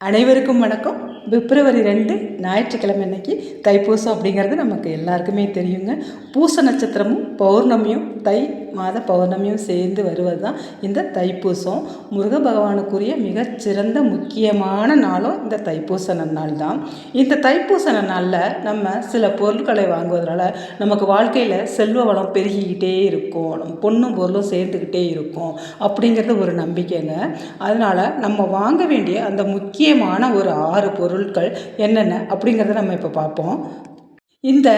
அனைவருக்கும் வணக்கம். பிப்ரவரி ரெண்டு ஞாயிற்றுக்கிழமை அன்னைக்கு தைப்பூசம் அப்படிங்கிறது நமக்கு எல்லாருக்குமே தெரியுங்க. பூச நட்சத்திரமும் பௌர்ணமியும் தை மாத பௌர்ணமியும் சேர்ந்து வருவது தான் இந்த தைப்பூசம். முருக பகவானுக்குரிய மிகச்சிறந்த முக்கியமான நாளும் இந்த தைப்பூச நன்னாள் தான் இந்த தைப்பூச நாளில் நம்ம சில பொருட்களை வாங்குவதனால நமக்கு வாழ்க்கையில் செல்வ வளம் பெருகிக்கிட்டே இருக்கும். நம்ம பொண்ணும் பொருளும் சேர்ந்துக்கிட்டே இருக்கும் அப்படிங்கிறது ஒரு நம்பிக்கைங்க. அதனால் நம்ம வாங்க வேண்டிய அந்த முக்கியமான ஒரு ஆறு பொருட்கள் என்னென்ன அப்படிங்கிறத நம்ம இப்போ பார்ப்போம். இந்த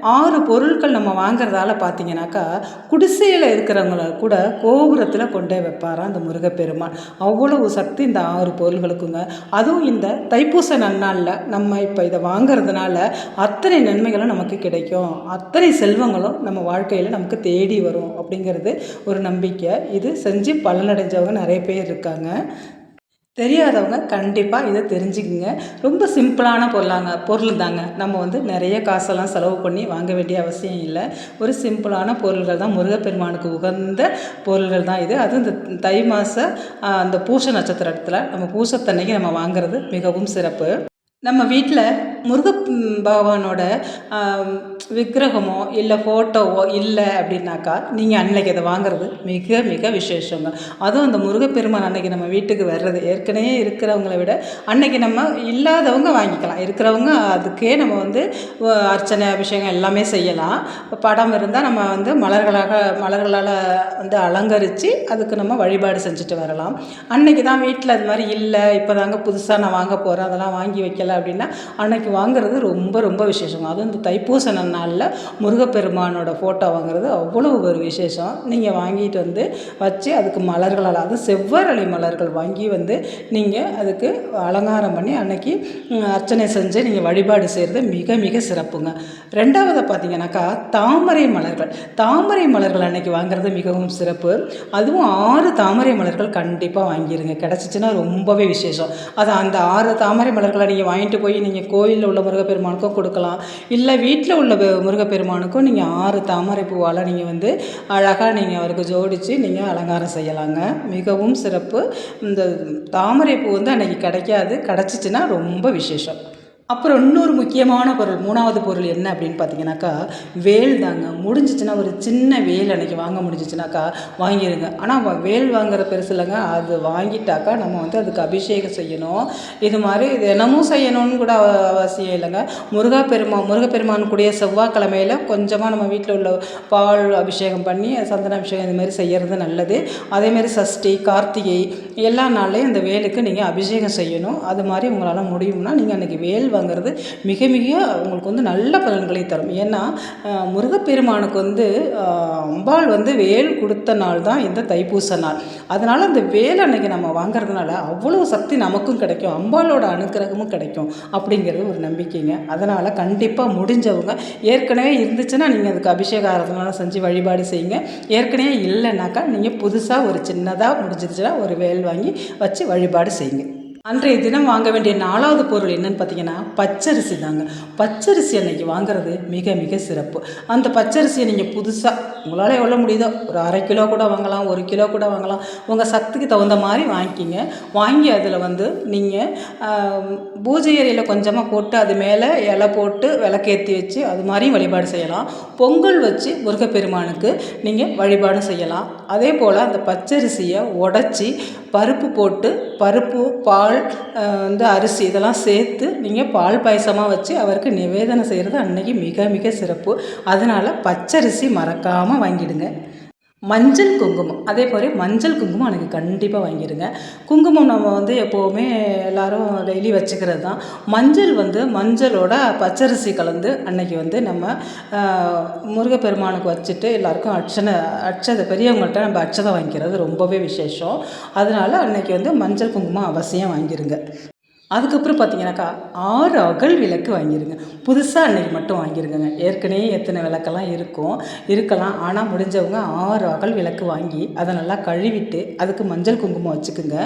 ஆறு பொருட்கள் நம்ம வாங்குறதால பார்த்தீங்கன்னாக்கா குடிசையில் இருக்கிறவங்கள கூட கோபுரத்தில் கொண்டே வைப்பாராம் அந்த முருகப்பெருமான். அவ்வளவு சக்தி இந்த ஆறு பொருள்களுக்குங்க. அதுவும் இந்த தைப்பூச நன்னாளில் நம்ம இப்போ இதை வாங்குறதுனால அத்தனை நன்மைகளும் நமக்கு கிடைக்கும். அத்தனை செல்வங்களும் நம்ம வாழ்க்கையில் நமக்கு தேடி வரும் அப்படிங்கிறது ஒரு நம்பிக்கை. இது செஞ்சு பலனடைஞ்சவங்க நிறைய பேர் இருக்காங்க. தெரியாதவங்க கண்டிப்பாக இதை தெரிஞ்சுக்குங்க. ரொம்ப சிம்பிளான பொருளாங்க பொருள் தாங்க. நம்ம வந்து நிறைய காசெல்லாம் செலவு பண்ணி வாங்க வேண்டிய அவசியம் இல்லை. ஒரு சிம்பிளான பொருள்கள் தான். முருகப்பெருமானுக்கு உகந்த பொருள்கள் தான் இது. அது இந்த தை மாத அந்த பூச நட்சத்திரத்தில் நம்ம பூசத்தன்னைக்கு நம்ம வாங்குறது மிகவும் சிறப்பு. நம்ம வீட்டில் முருக பகவானோட விக்கிரகமோ இல்லை ஃபோட்டோவோ இல்லை அப்படின்னாக்கா நீங்கள் அன்னைக்கு அதை வாங்குறது மிக மிக விசேஷங்க. அதுவும் அந்த முருகப்பெருமான் அன்னைக்கு நம்ம வீட்டுக்கு வர்றது. ஏற்கனவே இருக்கிறவங்கள விட அன்னைக்கு நம்ம இல்லாதவங்க வாங்கிக்கலாம். இருக்கிறவங்க அதுக்கே நம்ம வந்து அர்ச்சனை அபிஷேகம் எல்லாமே செய்யலாம். படம் இருந்தால் நம்ம வந்து மலர்களாக மலர்களால் வந்து அலங்கரித்து அதுக்கு நம்ம வழிபாடு செஞ்சுட்டு வரலாம். அன்னைக்கு தான் வீட்டில் அது மாதிரி இல்லை இப்போ தாங்க புதுசாக நான் வாங்க போகிறேன் அதெல்லாம் வாங்கி வைக்கல அப்படின்னா அன்னைக்கு வாங்குறது ரொம்ப ரொம்ப விசேஷங்க அதுவும் இந்த தைப்பூச நாளில் முருகப்பெருமானோட ஃபோட்டோ வாங்குறது அவ்வளோ ஒரு விசேஷம். நீங்கள் வாங்கிட்டு வந்து வச்சு அதுக்கு மலர்களால் அது செவ்வரளி மலர்கள் வாங்கி வந்து நீங்கள் அதுக்கு அலங்காரம் பண்ணி அன்னைக்கு அர்ச்சனை செஞ்சு நீங்கள் வழிபாடு செய்கிறது மிக மிக சிறப்புங்க. ரெண்டாவது பார்த்தீங்கன்னாக்கா தாமரை மலர்கள். தாமரை மலர்கள் அன்னைக்கு வாங்குறது மிகவும் சிறப்பு. அதுவும் ஆறு தாமரை மலர்கள் கண்டிப்பாக வாங்கிடுங்க கிடச்சிச்சின்னா ரொம்பவே விசேஷம். அது அந்த ஆறு தாமரை மலர்களை நீங்கள் வாங்கிட்டு போய் நீங்கள் கோயில் கோயிலில் உள்ள முருகப்பெருமானுக்கும் கொடுக்கலாம். இல்லை வீட்டில் உள்ள முருகப்பெருமானுக்கும் நீங்கள் ஆறு தாமரை பூவால் நீங்கள் வந்து அழகாக நீங்கள் அவருக்கு ஜோடித்து நீங்கள் அலங்காரம் செய்யலாங்க. மிகவும் சிறப்பு. இந்த தாமரை பூ வந்து அன்றைக்கி கிடைக்காது. கிடச்சிச்சின்னா ரொம்ப விசேஷம். அப்புறம் இன்னொரு முக்கியமான பொருள் மூணாவது பொருள் என்ன அப்படின்னு பார்த்தீங்கன்னாக்கா வேல் தாங்க. முடிஞ்சிச்சுன்னா ஒரு சின்ன வேல் அன்றைக்கி வாங்க முடிஞ்சிச்சுனாக்கா வாங்கிடுங்க ஆனால் வேல் வாங்குற பெருசு இல்லைங்க அது வாங்கிட்டாக்கா நம்ம வந்து அதுக்கு அபிஷேகம் செய்யணும். இது மாதிரி தினமும் செய்யணும்னு கூட அவசியம் இல்லைங்க. முருகா பெருமா முருகப்பெருமான் கூடிய செவ்வாய்க்கிழமையில் கொஞ்சமாக நம்ம வீட்டில் உள்ள பால் அபிஷேகம் பண்ணி சந்தன அபிஷேகம் இது மாதிரி செய்கிறது நல்லது. அதேமாரி சஷ்டி கார்த்திகை எல்லா நாள்லேயும் இந்த வேலுக்கு நீங்கள் அபிஷேகம் செய்யணும். அது மாதிரி உங்களால் முடியும்னா நீங்கள் அன்றைக்கி வேல் வாங்குறது மிக மிக உங்களுக்கு வந்து நல்ல பலன்களை தரும். ஏன்னா முருகப்பெருமானுக்கு வந்து அம்பாள் வந்து வேல் கொடுத்த நாள் தான் இந்த தைப்பூச நாள். அதனால் அந்த வேல் அன்னைக்கு நம்ம வாங்குறதுனால அவ்வளோ சக்தி நமக்கும் கிடைக்கும் அம்பாளோட அனுக்கிரகமும் கிடைக்கும் அப்படிங்கிறது ஒரு நம்பிக்கைங்க. அதனால் கண்டிப்பாக முடிஞ்சவங்க ஏற்கனவே இருந்துச்சுன்னா நீங்கள் அதுக்கு அபிஷேக ஆராதனால செஞ்சு வழிபாடு செய்யுங்க. ஏற்கனவே இல்லைனாக்கா நீங்கள் புதுசாக ஒரு சின்னதாக முடிஞ்சிருச்சுன்னா ஒரு வேல் வாங்கி வச்சு வழிபாடு செய்யுங்க. அன்றைய தினம் வாங்க வேண்டிய நாலாவது பொருள் என்னன்னு பார்த்தீங்கன்னா பச்சரிசி தாங்க. பச்சரிசி அன்னைக்கு வாங்குறது மிக மிக சிறப்பு. அந்த பச்சரிசியை நீங்கள் புதுசாக உங்களால் எவ்வளோ முடியுதோ ஒரு அரை கிலோ கூட வாங்கலாம் ஒரு கிலோ கூட வாங்கலாம். உங்கள் சக்திக்கு தகுந்த மாதிரி வாங்கிக்கிங்க. வாங்கி அதில் வந்து நீங்கள் பூஜை அறையில் கொஞ்சமாக போட்டு அது மேலே இலை போட்டு விளக்கேற்றி வச்சு அது மாதிரியும் வழிபாடு செய்யலாம். பொங்கல் வச்சு முருகப்பெருமானுக்கு நீங்கள் வழிபாடு செய்யலாம். அதே போல் அந்த பச்சரிசியை உடச்சி பருப்பு போட்டு பருப்பு பால் வந்து அரிசி இதெல்லாம் சேர்த்து நீங்கள் பால் பாயசமாக வச்சு அவருக்கு நிவேதனம் செய்கிறது அன்றைக்கி மிக மிக சிறப்பு. அதனால் பச்சரிசி மறக்காமல் வாங்கிடுங்க. மஞ்சள் குங்குமம். அதே போல் மஞ்சள் குங்குமம் எனக்கு கண்டிப்பாக வாங்கிடுங்க குங்குமம் நம்ம வந்து எப்போவுமே எல்லோரும் டெய்லி வச்சுக்கிறது தான். மஞ்சள் வந்து மஞ்சளோட பச்சரிசி கலந்து அன்னைக்கு வந்து நம்ம முருகப்பெருமானுக்கு வச்சுட்டு எல்லாருக்கும் அட்சனை அட்சதை பெரியவங்கள்ட்ட நம்ம அட்சதை வாங்கிக்கிறது ரொம்பவே விசேஷம். அதனால் அன்னைக்கு வந்து மஞ்சள் குங்குமம் அவசியம் வாங்கிடுங்க அதுக்கப்புறம் பார்த்தீங்கன்னாக்கா ஆறு அகல் விளக்கு வாங்கிடுங்க புதுசாக அன்னைக்கு மட்டும் வாங்கிருங்க ஏற்கனவே எத்தனை விளக்கெல்லாம் இருக்கும் இருக்கலாம். ஆனால் முடிஞ்சவங்க ஆறு அகல் விளக்கு வாங்கி அதை நல்லா கழுவிட்டு அதுக்கு மஞ்சள் குங்குமம் வச்சுக்குங்க.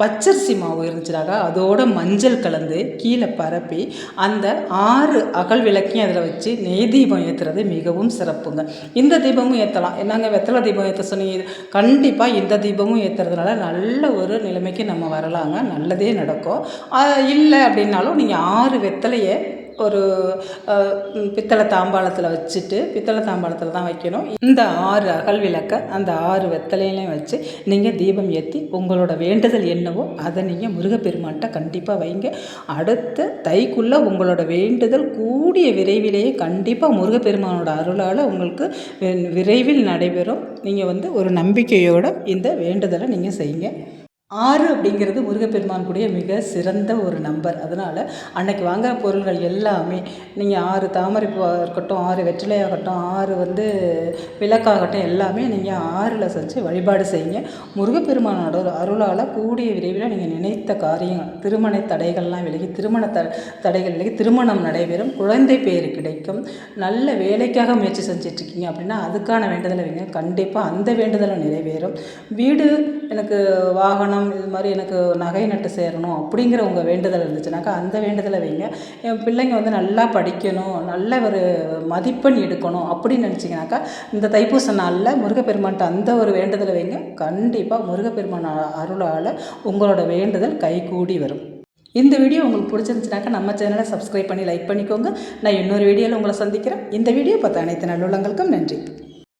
பச்சரிசி மாவு இருந்துச்சுனாக்கா அதோட மஞ்சள் கலந்து கீழே பரப்பி அந்த ஆறு அகல் விளக்கையும் அதில் வச்சு நெய் தீபம் ஏற்றுறது மிகவும் சிறப்புங்க. இந்த தீபமும் ஏற்றலாம் என்னங்க வெத்தலை தீபம் ஏற்ற சொன்னீங்க? கண்டிப்பாக இந்த தீபமும் ஏற்றுறதுனால நல்ல ஒரு நிலைமைக்கு நம்ம வரலாங்க. நல்லதே நடக்கும். இல்லை அப்படின்னாலும் நீங்கள் ஆறு வெத்தலையை ஒரு பித்தளை தாம்பாளத்தில் வச்சுட்டு பித்தளை தாம்பாளத்தில் தான் வைக்கணும். இந்த ஆறு அகல் விளக்கை அந்த ஆறு வெத்தலையிலையும் வச்சு நீங்கள் தீபம் ஏற்றி உங்களோட வேண்டுதல் என்னவோ அதை நீங்கள் முருகப்பெருமான்கிட்ட கண்டிப்பாக வைங்க. அடுத்த தைக்குள்ளே உங்களோட வேண்டுதல் கூடிய விரைவிலேயே கண்டிப்பாக முருகப்பெருமானோட அருளால் உங்களுக்கு விரைவில் நடைபெறும். நீங்கள் வந்து ஒரு நம்பிக்கையோட இந்த வேண்டுதலை நீங்கள் செய்யுங்க. ஆறு அப்படிங்கிறது முருகப்பெருமான் கூடிய மிக சிறந்த ஒரு நம்பர். அதனால் அன்னைக்கு வாங்குகிற பொருள்கள் எல்லாமே நீங்கள் ஆறு தாமரை பூவாக இருக்கட்டும் ஆறு வெற்றிலையாகட்டும் ஆறு வந்து விளக்காகட்டும் எல்லாமே நீங்கள் ஆறில் செஞ்சு வழிபாடு செய்யுங்க. முருகப்பெருமானோட அருளால் கூடிய விரைவில் நீங்கள் நினைத்த காரியங்கள் திருமண தடைகள்லாம் விலகி திருமண த தடைகள் விலகி திருமணம் நடைபெறும். குழந்தை பேர் கிடைக்கும். நல்ல வேலைக்காக முயற்சி செஞ்சிட்ருக்கீங்க அப்படின்னா அதுக்கான வேண்டுதலை வைங்க. கண்டிப்பாக அந்த வேண்டுதலும் நிறைவேறும். வீடு எனக்கு வாகனம் இது மாதிரி எனக்கு நகை நட்டு சேரணும் அப்படிங்கிற உங்கள் வேண்டுதல் இருந்துச்சுனாக்கா அந்த வேண்டுதலை வைங்க. என் பிள்ளைங்க வந்து நல்லா படிக்கணும் நல்ல ஒரு மதிப்பெண் எடுக்கணும் அப்படின்னு நினச்சிங்கனாக்கா இந்த தைப்பூச நாளில் முருகப்பெருமான்ட்ட அந்த ஒரு வேண்டுதலை வைங்க. கண்டிப்பாக முருகப்பெருமான் அருளால் உங்களோட வேண்டுதல் கைகூடி வரும். இந்த வீடியோ உங்களுக்கு பிடிச்சிருந்துச்சுனாக்கா நம்ம சேனலை சப்ஸ்கிரைப் பண்ணி லைக் பண்ணிக்கோங்க. நான் இன்னொரு வீடியோவில் உங்களை சந்திக்கிறேன். இந்த வீடியோ பார்த்த அனைத்து நல்லுள்ளங்களுக்கும் நன்றி.